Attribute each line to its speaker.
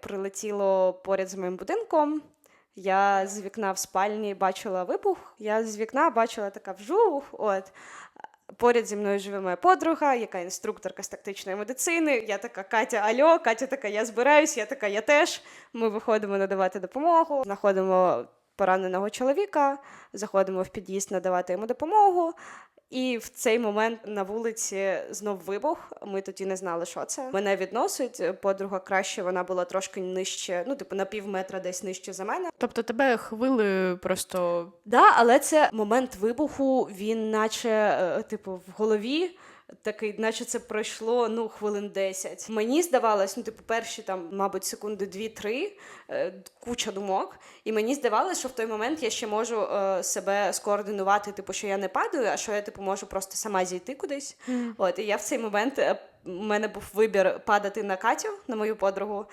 Speaker 1: прилетіло поряд з моїм будинком. Я з вікна в спальні бачила вибух. Я з вікна бачила така вжух. От. Поряд зі мною живе моя подруга, яка інструкторка з тактичної медицини. Я така Катя, альо, Катя така, я збираюсь, я така, я теж. Ми виходимо надавати допомогу, знаходимо пораненого чоловіка, заходимо в під'їзд надавати йому допомогу. І в цей момент на вулиці знов вибух. Ми тоді не знали, що це. Мене відносить. Подруга краще, вона була трошки нижче, ну, типу, на пів метра десь нижче за мене.
Speaker 2: Тобто тебе хвили просто
Speaker 1: Да, але це момент вибуху, він наче, е, типу, в голові. Такий, наче це пройшло ну хвилин 10. Мені здавалось, ну типу, перші там, мабуть, секунди 2-3, е, куча думок. І мені здавалось, що в той момент я ще можу е, себе скоординувати, типу, що я не падаю, а що я типу можу просто сама зійти кудись. От і я в цей момент е, у мене був вибір падати на Катю, на мою подругу,